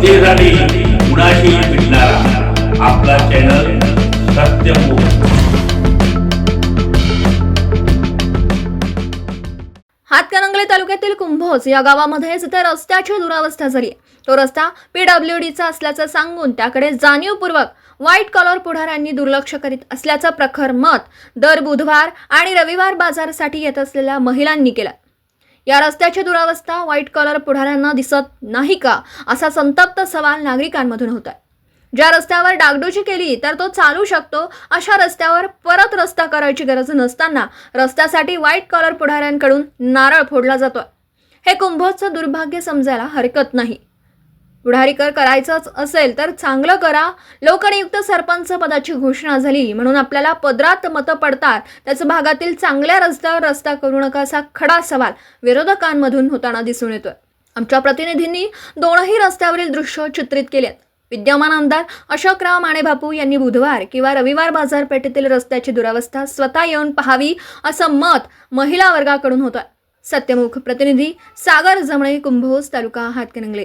जनतेसाठी कुणाशी भेटणारा आपला चॅनल सत्यमुख हातकणंगले तालुक्यातील कुंभोज या गावामध्ये जिथे रस्त्याची दुरावस्था झाली तो रस्ता पीडब्ल्यू डीचा असल्याचं सांगून त्याकडे जाणीवपूर्वक व्हाईट कॉलर पुढाऱ्यांनी दुर्लक्ष करीत असल्याचं प्रखर मत दर बुधवार आणि रविवार बाजारसाठी येत असलेल्या महिलांनी केलं. या रस्त्याची दुरावस्था व्हाईट कॉलर पुढाऱ्यांना दिसत नाही का? असा संतप्त सवाल नागरिकांमधून होत आहे ज्या रस्त्यावर डागडुजी केली तर तो चालू शकतो. अशा रस्त्यावर परत रस्ता करायची गरज नसताना रस्त्यासाठी व्हाईट कॉलर पुढाऱ्यांकडून नारळ फोडला जातोय. हे कुंभोजचं दुर्भाग्य समजायला हरकत नाही. पुढारीकर करायचंच असेल तर चांगलं करा. लोकनियुक्त सरपंच पदाची घोषणा झाली. म्हणून आपल्याला पदरात मतं पडतात. त्याचं भागातील चांगल्या रस्त्यावर रस्ता करू नका असा खडा सवाल विरोधकांमधून होताना दिसून येतोय. आमच्या प्रतिनिधींनी दोनही रस्त्यावरील दृश्य चित्रित केलेत. विद्यमान आमदार अशोकराव माणेबापू यांनी बुधवार किंवा रविवार बाजारपेठेतील रस्त्याची दुरावस्था स्वतः येऊन पाहावी असं मत महिला वर्गाकडून होतं सत्यमुख प्रतिनिधी सागर जमणे कुंभोज तालुका हातकणंगले.